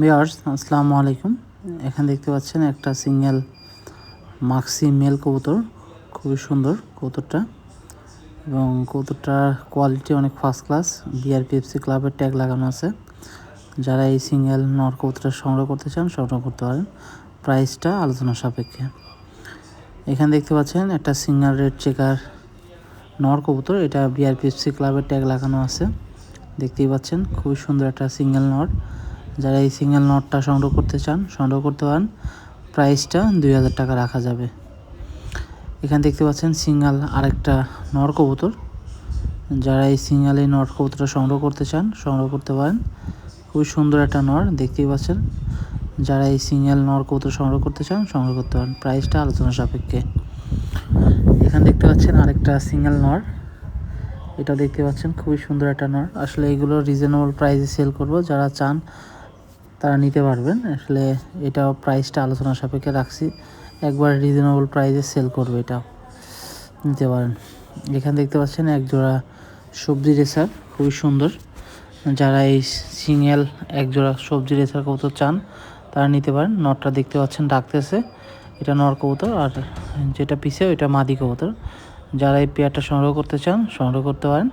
Meyers আসসালামু আলাইকুম। এখানে দেখতে পাচ্ছেন একটা সিঙ্গেল মাক্সি মেল কবুতর, খুবই সুন্দর কবুতরটা। এবং কবুতরটার কোয়ালিটি অনেক ফার্স্ট ক্লাস বিআরপিএফসি ক্লাবের ট্যাগ লাগানো আছে। যারা এই সিঙ্গেল নর কবুতরটা সংগ্রহ করতে চান, সংগ্রহ করতে পারেন। প্রাইসটা আলোচনা সাপেক্ষে। এখানে দেখতে পাচ্ছেন একটা সিঙ্গেল রেড চেকার নর কবুতর, এটা বিআরপিএফসি ক্লাবের ট্যাগ লাগানো আছে। দেখতেই পাচ্ছেন, খুবই সুন্দর একটা সিঙ্গেল নট যারা এই সিঙ্গেল নটটা সংগ্রহ করতে চান, সংগ্রহ করতে পারেন। প্রাইসটা দুই হাজার টাকা রাখা যাবে। এখানে দেখতে পাচ্ছেন সিঙ্গাল আরেকটা নর কবুতর। যারা এই সিঙ্গেল এই নট কবুতরটা সংগ্রহ করতে চান, সংগ্রহ করতে পারেন। খুবই সুন্দর একটা নর, দেখতেই পাচ্ছেন। যারা এই সিঙ্গেল নর কবুতর সংগ্রহ করতে চান, সংগ্রহ করতে পারেন। প্রাইসটা আলোচনা সাপেক্ষে। এখানে দেখতে পাচ্ছেন আরেকটা সিঙ্গেল নর। এটা দেখতে পাচ্ছেন খুবই সুন্দর একটা নর। আসলে এগুলো রিজনেবল প্রাইসে সেল করব। যারা চান তারা নিতে পারবেন। আসলে এটা প্রাইসটা আলোচনা সাপেক্ষে রাখছি। একবার রিজনেবল প্রাইসে সেল করবে এটা নিতে পারেন। এখানে দেখতে পাচ্ছেন এক জোড়া সবজি রেসার খুবই সুন্দর। যারা এই সিঙ্গেল এক জোড়া সবজি রেসার কবুতর চান, তারা নিতে পারেন। নটটা দেখতে পাচ্ছেন ডাকতেছে। এটা নর কবুতর আর যেটা পিছে ওইটা মাদি কবুতর। যারা এই পেয়ারটা সংগ্রহ করতে চান, সংগ্রহ করতে পারেন।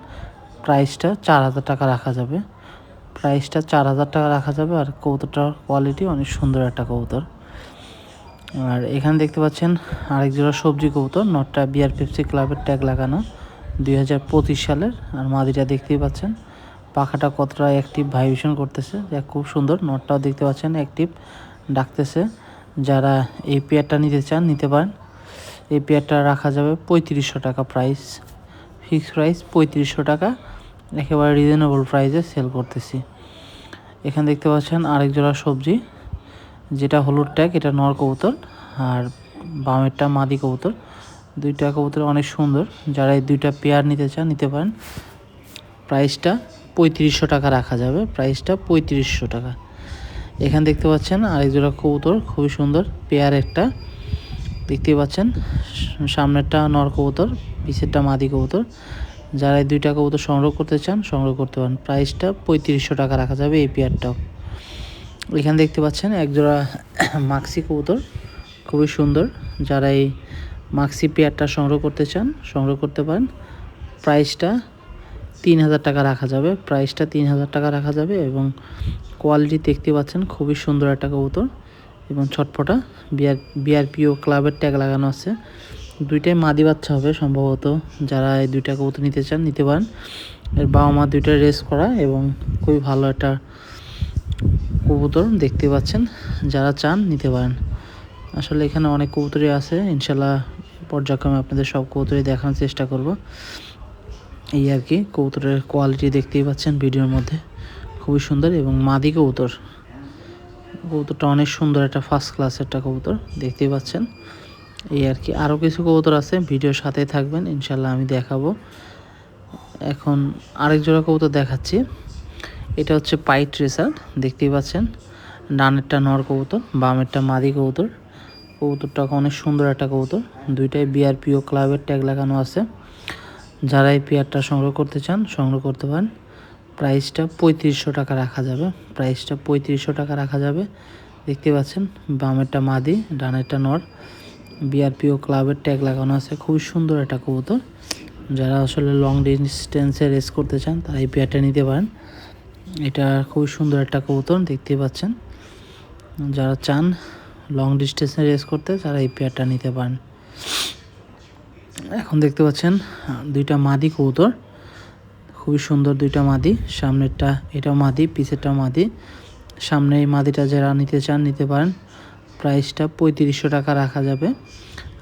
প্রাইসটা চার হাজার টাকা রাখা যাবে। প্রাইসটা চার হাজার টাকা রাখা যাবে আর কবুতরটার কোয়ালিটি অনেক সুন্দর একটা কবুতর। আর এখানে দেখতে পাচ্ছেন আরেক জোড়া সবজি কবুতর, নটটা বিআর পেপসি ক্লাবের ট্যাগ লাগানো, দুই হাজার পঁচিশ সালের। আর মাদিটা দেখতেই পাচ্ছেন, পাখাটা কতটা অ্যাক্টিভ ভাইব্রেশন করতেছে। যা খুব সুন্দর, নটটাও দেখতে পাচ্ছেন অ্যাক্টিভ ডাকতেছে। যারা এই পেয়ারটা নিতে চান, নিতে পারেন। এই পেয়ারটা রাখা যাবে পঁয়ত্রিশশো টাকা প্রাইস ফিক্স প্রাইস পঁয়ত্রিশশো টাকা। একেবারে রিজনেবল প্রাইসে সেল করতেছি। এখানে দেখতে পাচ্ছেন আরেক জোড়া সবজি, যেটা হলুদ ট্যাগ এটা নর কবুতর আর বামেরটা মাদি কবুতর। দুইটা কবুতর অনেক সুন্দর, যারা এই দুইটা পেয়ার নিতে চান, নিতে পারেন। প্রাইসটা পঁয়ত্রিশশো টাকা রাখা যাবে প্রাইসটা পঁয়ত্রিশশো টাকা। এখানে দেখতে পাচ্ছেন আরেক জোড়া কবুতর, খুবই সুন্দর পেয়ার একটা। দেখতেই পাচ্ছেন, সামনেরটা নর কবুতর, পিছেরটা মাদি কবুতর। যারা এই দুইটা কবুতর সংগ্রহ করতে চান, সংগ্রহ করতে পারেন। প্রাইসটা পঁয়ত্রিশশো টাকা রাখা যাবে এই পেয়ারটাও এখানে দেখতে পাচ্ছেন, একজোড়া মাক্সি কবুতর, খুবই সুন্দর। যারা এই মাক্সি পেয়ারটা সংগ্রহ করতে চান, সংগ্রহ করতে পারেন। প্রাইসটা তিন হাজার টাকা রাখা যাবে। প্রাইসটা তিন হাজার টাকা রাখা যাবে এবং কোয়ালিটি দেখতে পাচ্ছেন, খুবই সুন্দর একটা কবুতর এবং ছটফটা। বিআর বিআরপিও ক্লাবের ট্যাগ লাগানো আছে। দুইটাই মাদি বাচ্চা হবে সম্ভবত। যারা এই দুইটা কবুতর নিতে চান, নিতে পারেন। এর বাবা মা দুইটা রেস করা এবং খুবই ভালো একটা কবুতর দেখতে পাচ্ছেন। যারা চান, নিতে পারেন। আসলে এখানে অনেক কবুতরই আছে। ইনশাল্লাহ পর্যায়ক্রমে আপনাদের সব কবুতরই দেখানোর চেষ্টা করব। এই আর কি, কবুতরের কোয়ালিটি দেখতেই পাচ্ছেন ভিডিওর মধ্যে। খুবই সুন্দর এবং মাদি কবুতর। কবুতরটা অনেক সুন্দর, একটা ফার্স্ট ক্লাস একটা কবুতর। দেখতেই পাচ্ছেন। এই আর কি। আরও কিছু কবুতর আছে, ভিডিওর সাথে থাকবেন, ইনশাল্লাহ আমি দেখাবো। এখন আরেক জোড়া কবুতর দেখাচ্ছি। এটা হচ্ছে পাইট রেসার দেখতেই পাচ্ছেন। ডানেরটা নর কবুতর, বামেরটা মাদি কবুতর। কবুতরটা অনেক সুন্দর একটা কবুতর। দুইটাই বিআরপিও ক্লাবের ট্যাগ লাগানো আছে। যারা এই পেয়ারটা সংগ্রহ করতে চান, সংগ্রহ করতে পারেন। প্রাইসটা পঁয়ত্রিশশো টাকা রাখা যাবে। প্রাইসটা পঁয়ত্রিশশো টাকা রাখা যাবে। দেখতে পাচ্ছেন, বামেরটা মাদি, ডানেরটা নর। বিআরপিও ক্লাবের ট্যাগ লাগানো আছে। খুবই সুন্দর একটা কবুতর। যারা আসলে লং ডিস্টেন্সে রেস করতে চান, তারা এই পেয়ারটা নিতে পারেন। এটা খুবই সুন্দর একটা কবুতর দেখতে পাচ্ছেন। যারা চান লং ডিস্টেন্সে রেস করতে, তারা এই পেয়ারটা নিতে পারেন। এখন দেখতে পাচ্ছেন, দুইটা মাদি কবুতর। খুবই সুন্দর দুইটা মাদি। সামনেরটা এটা মাদি পিছেরটা মাদি। সামনে এই মাদিটা যারা নিতে চান, নিতে পারেন। প্রাইসটা পঁয়ত্রিশশো টাকা রাখা যাবে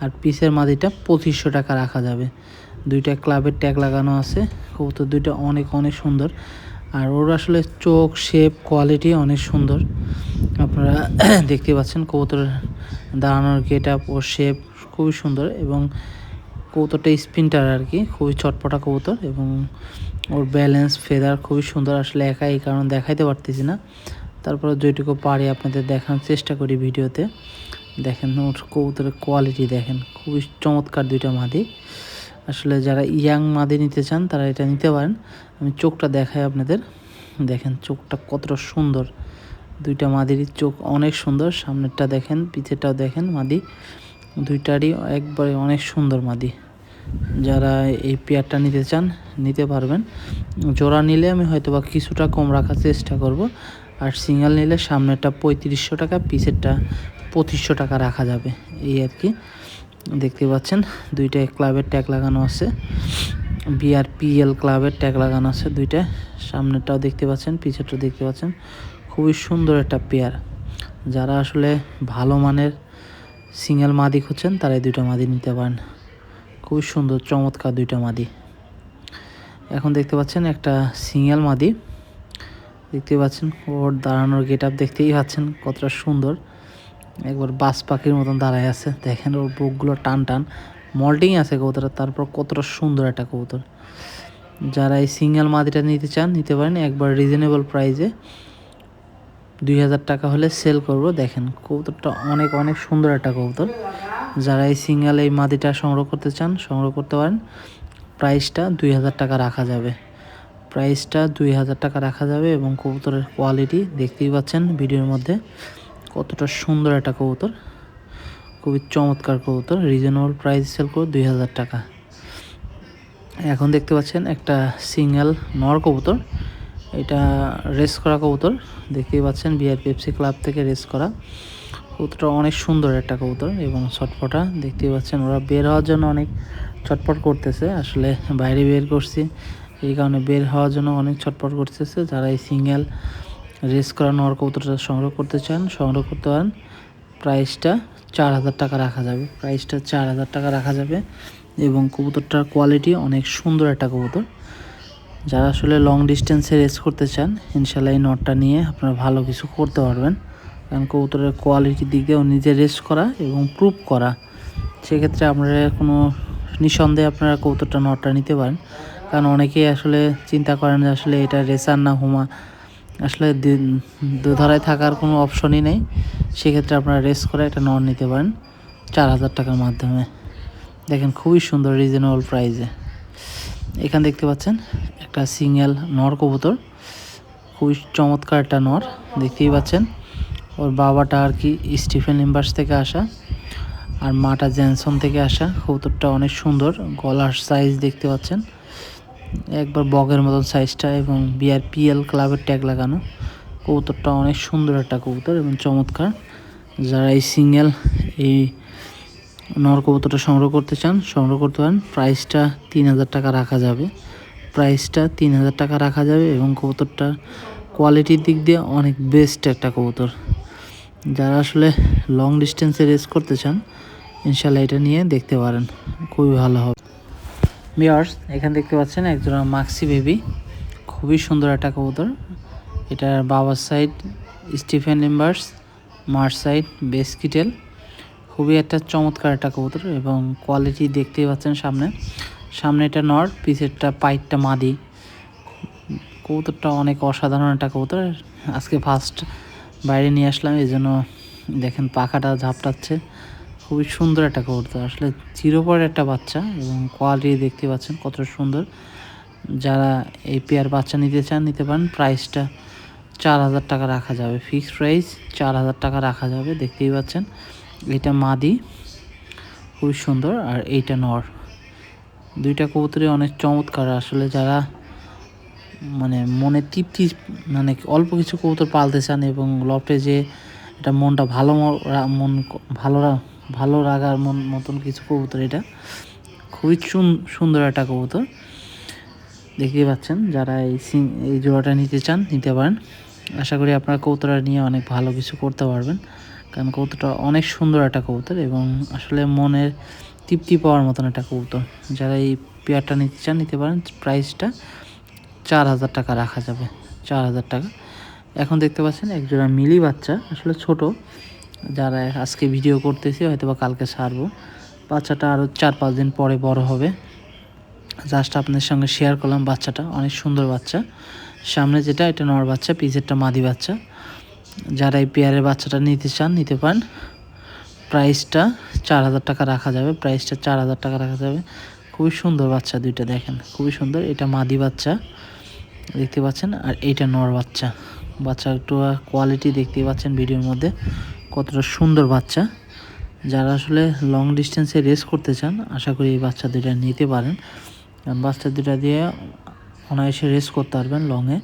আর পিসের মাদিটা পঁচিশশো টাকা রাখা যাবে। দুইটা ক্লাবের ট্যাগ লাগানো আছে, কবুতর দুইটা অনেক অনেক সুন্দর। আর ওর আসলে চোখ শেপ কোয়ালিটি অনেক সুন্দর। আপনারা দেখতে পাচ্ছেন কবুতরের দাঁড়ানোর গেট আপ ওর শেপ খুবই সুন্দর এবং কবুতরটা স্পিনটার আর কি, খুবই চটপটা কবুতর এবং ওর ব্যালেন্স ফেদার খুবই সুন্দর। আসলে একা এই কারণ দেখাইতে পারতেছি না। তারপরে যেটুকু পারি আপনাদের দেখানোর চেষ্টা করি ভিডিওতে। দেখেন ওর কবুতরের কোয়ালিটি দেখেন, খুবই চমৎকার দুইটা মাদি। আসলে যারা ইয়াং মাদি নিতে চান, তারা এটা নিতে পারেন। আমি চোখটা দেখাই আপনাদের। দেখেন চোখটা কতটা সুন্দর। দুইটা মাদির চোখ অনেক সুন্দর, সামনেরটা দেখেন, পিছেরটাও দেখেন মাদি। দুইটারই একবারে অনেক সুন্দর মাদি। যারা এই পেয়ারটা নিতে চান, নিতে পারবেন। জোড়া নিলে আমি হয়তো বা কিছুটা কম রাখার চেষ্টা করব। আর সিঙ্গেল নিলে সামনেরটা পঁয়ত্রিশশো টাকা পিছেরটা পঁচিশশো টাকা রাখা যাবে। এই আর কি। দেখতে পাচ্ছেন দুইটা ক্লাবের ট্যাগ লাগানো আছে। বিআরপিএল ক্লাবের ট্যাগ লাগানো আছে দুইটা সামনেরটাও দেখতে পাচ্ছেন পিছেরটাও দেখতে পাচ্ছেন। খুবই সুন্দর একটা পেয়ার। যারা আসলে ভালো মানের সিঙ্গেল মাদি খুঁজছেন, তারাই দুইটা মাদি নিতে পারেন। খুবই সুন্দর, চমৎকার দুইটা মাদি। এখন দেখতে পাচ্ছেন একটা সিঙ্গেল মাদি। দেখতে পাচ্ছেন, ওর দাঁড়ানোর গেট আপ দেখতেই পাচ্ছেন, কতটা সুন্দর। একবার বাস পাখির মতন দাঁড়ায় আছে, দেখেন ওর বুকগুলো টান টান, মল্টিং আছে কবুতরটা তারপর কতটা সুন্দর একটা কবুতর। যারা এই সিঙ্গেল মাদিটা নিতে চান, নিতে পারেন, একবার রিজনেবল প্রাইসে দুই হাজার টাকা হলে সেল করব। দেখেন, কবুতরটা অনেক অনেক সুন্দর একটা কবুতর। যারা এই সিঙ্গেল এই মাদিটা সংগ্রহ করতে চান, সংগ্রহ করতে পারেন প্রাইসটা দুই হাজার টাকা রাখা যাবে। প্রাইসটা দুই হাজার টাকা রাখা যাবে এবং কবুতরের কোয়ালিটি দেখতেই পাচ্ছেন ভিডিওর মধ্যে। কতটা সুন্দর একটা কবুতর। খুবই চমৎকার কবুতর। রিজনেবল প্রাইস সেল করে দুই হাজার টাকা। এখন দেখতে পাচ্ছেন একটা সিঙ্গেল নর কবুতর। এটা রেস করা কবুতর। দেখতেই পাচ্ছেন বিআর পেপসি ক্লাব থেকে রেস করা। কবুতরটা অনেক সুন্দর একটা কবুতর এবং ছটফটা। দেখতেই পাচ্ছেন ওরা বের হওয়ার জন্য অনেক ছটফট করতেছে। আসলে বাইরে বের করছি। এই কারণে বের হওয়ার জন্য অনেক ছটফট করতেছে। যারা এই সিঙ্গেল রেস করা নর কবুতরটা সংগ্রহ করতে চান, সংগ্রহ করতে পারেন। প্রাইসটা চার হাজার টাকা রাখা যাবে। প্রাইসটা চার হাজার টাকা রাখা যাবে এবং কবুতরটার কোয়ালিটি অনেক সুন্দর একটা কবুতর। যারা আসলে লং ডিস্টেন্সে রেস করতে চান ইনশাল্লাহ এই নটটা নিয়ে আপনারা ভালো কিছু করতে পারবেন। কারণ কবুতরের কোয়ালিটির দিক দিয়েও নিজে রেস করা এবং প্রুভ করা। সেক্ষেত্রে আপনারা কোনো নিঃসন্দেহে আপনারা কবুতরটা নটটা নিতে পারেন। কারণ অনেকেই আসলে চিন্তা করেন যে আসলে এটা রেসার না হুমা। আসলে দুধারায় থাকার কোনো অপশনই নেই। সেক্ষেত্রে আপনারা রেস করে একটা নট নিতে পারেন চার হাজার টাকার মাধ্যমে। দেখেন খুবই সুন্দর রিজনেবল প্রাইসে এখানে দেখতে পাচ্ছেন একটা সিঙ্গেল নর কবুতর। খুবই চমৎকার একটা নর, দেখতেই পাচ্ছেন। ওর বাবাটা আর কি স্টিফেন লিম্বার্স থেকে আসা আর মাটা জেনসন থেকে আসা। কবুতরটা অনেক সুন্দর, গলার সাইজ দেখতে পাচ্ছেন। একবার বগের মতন সাইজটা এবং বিআরপিএল ক্লাবের ট্যাগ লাগানো। কবুতরটা অনেক সুন্দর একটা কবুতর এবং চমৎকার। যারা এই সিঙ্গেল এই নর কবুতরটা সংগ্রহ করতে চান, সংগ্রহ করতে পারেন। প্রাইসটা তিন হাজার টাকা রাখা যাবে। প্রাইসটা তিন হাজার টাকা রাখা যাবে এবং কবুতরটার কোয়ালিটির দিক দিয়ে অনেক বেস্ট একটা কবুতর। যারা আসলে লং ডিস্টেন্সে রেস করতে চান ইনশাল্লাহ এটা নিয়ে দেখতে পারেন। খুবই ভালো হবে। মিয়ার্স এখানে দেখতে পাচ্ছেন একজন মাক্সি বেবি খুবই সুন্দর একটা কবুতর। এটার বাবার সাইড স্টিফেন লিম্বার্স মার সাইড বেসকিটেল খুবই একটা চমৎকার একটা কবুতর এবং কোয়ালিটি দেখতেই পাচ্ছেন সামনে। সামনে এটা নর পিছেরটা পাইটটা মাদি। কবুতরটা অনেক অসাধারণ একটা কবুতর। আজকে ফার্স্ট বাইরে নিয়ে আসলাম এই জন্য দেখেন পাখাটা ঝাপটাচ্ছে। খুবই সুন্দর একটা কবুতর আসলে চিরপর একটা বাচ্চা এবং কোয়ালিটি দেখতে পাচ্ছেন কত সুন্দর। যারা এই পেয়ার বাচ্চা নিতে চান, নিতে পারেন। প্রাইসটা চার হাজার টাকা রাখা যাবে। ফিক্সড প্রাইস চার হাজার টাকা রাখা যাবে, দেখতেই পাচ্ছেন। এটা মাদি, খুবই সুন্দর। আর এইটা নর। দুইটা কবুতরই অনেক চমৎকার। আসলে যারা মানে মনে তৃপ্তি মানে অল্প কিছু কবুতর পালতে চান এবং লফটে যে এটা মনটা ভালো মন ভালো ভালো রাগার মন, মতন কিছু কবুতর এটা। খুবই সুন্দর একটা কবুতর। দেখতেই পাচ্ছেন, যারা এই সিং, এই জোড়াটা নিতে চান, নিতে পারেন। আশা করি আপনারা কবুতরটা নিয়ে অনেক ভালো কিছু করতে পারবেন। কারণ কবুতরটা অনেক সুন্দর একটা কবুতর এবং আসলে মনের তৃপ্তি পাওয়ার মতন একটা কবুতর। যারা এই পেয়ারটা নিতে চান, নিতে পারেন। প্রাইসটা চার হাজার টাকা রাখা যাবে। চার হাজার টাকা। এখন দেখতে পাচ্ছেন একজোড়া মিলি বাচ্চা, আসলে ছোট। যারা আজকে ভিডিও করতেছি হয়তো বা কালকে সারবো বাচ্চাটা আরও চার পাঁচ দিন পরে বড় হবে। জাস্ট আপনাদের সঙ্গে শেয়ার করলাম বাচ্চাটা, অনেক সুন্দর বাচ্চা। সামনে যেটা, এটা নর বাচ্চা, পিছেরটা মাদি বাচ্চা। যারা এই পেয়ারের বাচ্চাটা নিতে চান, নিতে পারেন। প্রাইসটা চার হাজার টাকা রাখা যাবে প্রাইসটা চার হাজার টাকা রাখা যাবে। খুবই সুন্দর বাচ্চা দুইটা দেখেন, খুবই সুন্দর। এটা মাদি বাচ্চা, দেখতে পাচ্ছেন। আর এইটা নর বাচ্চা। বাচ্চা একটু কোয়ালিটি দেখতে পাচ্ছেন ভিডিওর মধ্যে। কতটা সুন্দর বাচ্চা। যারা আসলে লং ডিস্টেন্সে রেস করতে চান, আশা করি এই বাচ্চা দুটা নিতে পারেন। কারণ বাচ্চা দুটা দিয়ে অনায়াসে রেস করতে পারবেন লংয়ে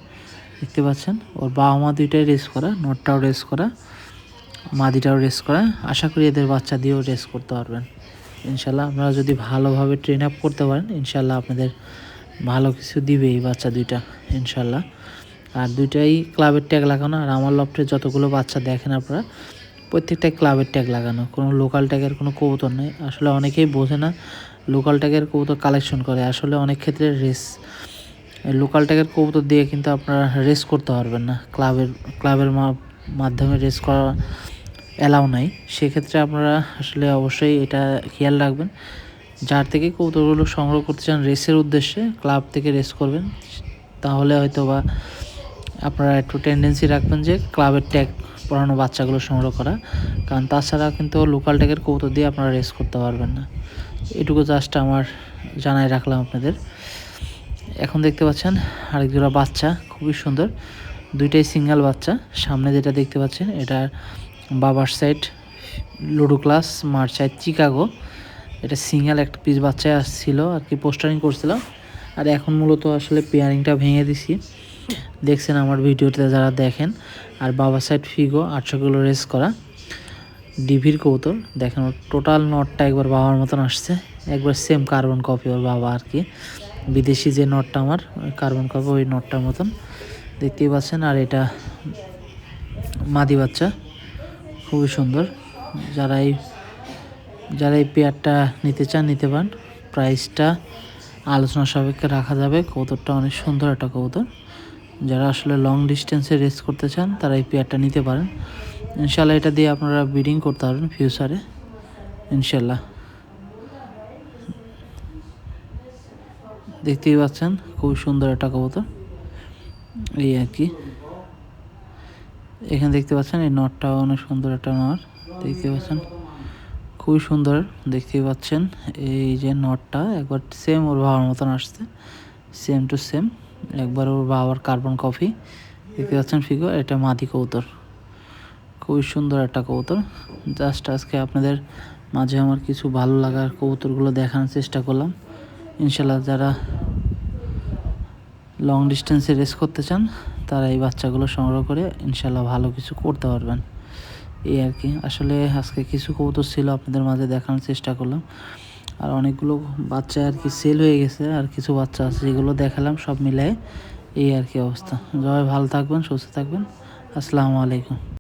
দেখতে পাচ্ছেন, ওর বাবা মা দুইটাই রেস করা, নটটাও রেস করা, মাদিটাও রেস করা। আশা করি এদের বাচ্চা দিয়েও রেস করতে পারবেন। ইনশাল্লাহ আপনারা যদি ভালোভাবে ট্রেন আপ করতে পারেন ইনশাল্লাহ আপনাদের ভালো কিছু দিবে এই বাচ্চা দুইটা ইনশাল্লাহ আর দুইটাই ক্লাবের ট্যাগ লাগানো, আর আমার লফটে যতগুলো বাচ্চা দেখেন আপনারা প্রত্যেকটাই ক্লাবের ট্যাগ লাগানো। কোনো লোকাল ট্যাগের কোনো কবুতর নেই। আসলে অনেকেই বোঝে না লোকাল ট্যাগের কবুতর কালেকশন করে। আসলে অনেক ক্ষেত্রে রেস লোকাল ট্যাগের কবুতর দিয়ে কিন্তু আপনারা রেস করতে পারবেন না। ক্লাবের ক্লাবের মাধ্যমে রেস করা অ্যালাউ নাই। সেক্ষেত্রে আপনারা আসলে অবশ্যই এটা খেয়াল রাখবেন। যার থেকে কৌতুকগুলো সংগ্রহ করতে চান রেসের উদ্দেশ্যে, ক্লাব থেকে রেস করবেন। তাহলে হয়তো বা আপনারা একটু টেন্ডেন্সি রাখবেন যে ক্লাবের ট্যাগ পড়ানো বাচ্চাগুলো সংগ্রহ করা। কারণ তাছাড়া কিন্তু লোকাল ট্যাগের কৌতুক দিয়ে আপনারা রেস করতে পারবেন না। এটুকু জাস্ট আমার জানাই রাখলাম আপনাদের। এখন দেখতে পাচ্ছেন আরেক জোড়া বাচ্চা, খুবই সুন্দর। দুইটাই সিঙ্গেল বাচ্চা। সামনে যেটা দেখতে পাচ্ছেন, এটা বাবার সাইড লুডো ক্লাস মার সাইড চিকাগো এটা সিঙ্গেল একটা পিস বাচ্চায় আসছিল, আর কি পোস্টারিং করছিলাম। আর এখন মূলত আসলে পেয়ারিংটা ভেঙে দিছি। দেখছেন আমার ভিডিওতে যারা দেখেন, আর বাবা সাইড ফিগো আটশো কিলো রেস করা ডিভির কৌতর দেখেন ওর টোটাল নটটা একবার বাবার মতন আসছে, একবার সেম কার্বন কপি ওর বাবা আর কি। বিদেশি যে নটটা আমার কার্বন কপি ওই নটটার মতন। দেখতেই পাচ্ছেন, আর এটা মাদি বাচ্চা, খুবই সুন্দর। যারা এই যারা এই পেয়ারটা নিতে চান, নিতে পারেন। প্রাইসটা আলোচনা সাপেক্ষে রাখা যাবে। কৌতরটা অনেক সুন্দর একটা কৌতর যারা আসলে লং ডিস্টেন্সে রেস করতে চান, তারা এই পেয়ারটা নিতে পারেন। ইনশাল্লাহ এটা দিয়ে আপনারা ব্রিডিং করতে পারবেন ফিউচারে ইনশাল্লাহ দেখতেই পাচ্ছেন খুবই সুন্দর একটা কবুতর। এই আর কি। এখানে দেখতে পাচ্ছেন, এই নটটাও অনেক সুন্দর একটা নট। দেখতে পাচ্ছেন, খুবই সুন্দর। দেখতেই পাচ্ছেন, এই যে নটটা একবার সেম ওর বাবার মতন আসছে। সেম টু সেম একবার ওর বাবার কার্বন কফি। দেখতে পাচ্ছেন ফিগো, এটা মাদি কৌতর। খুবই সুন্দর একটা কৌতর। জাস্ট আজকে আপনাদের মাঝে আমার কিছু ভালো লাগার কবুতরগুলো দেখানোর চেষ্টা করলাম। ইনশাল্লাহ যারা লং ডিস্টেন্সে রেস করতে চান, তারা এই বাচ্চাগুলো সংগ্রহ করে ইনশাল্লাহ ভালো কিছু করতে পারবেন। এই আর কি। আসলে আজকে কিছু কবুতর ছিল আপনাদের মাঝে দেখানোর চেষ্টা করলাম। আর অনেকগুলো বাচ্চা আর কি সেল হয়ে গেছে, আর কিছু বাচ্চা আছে যেগুলো দেখালাম, সব মিলায়ে এই আর কি অবস্থা। সবাই ভালো থাকবেন, সুস্থ থাকবেন। আসসালামু আলাইকুম।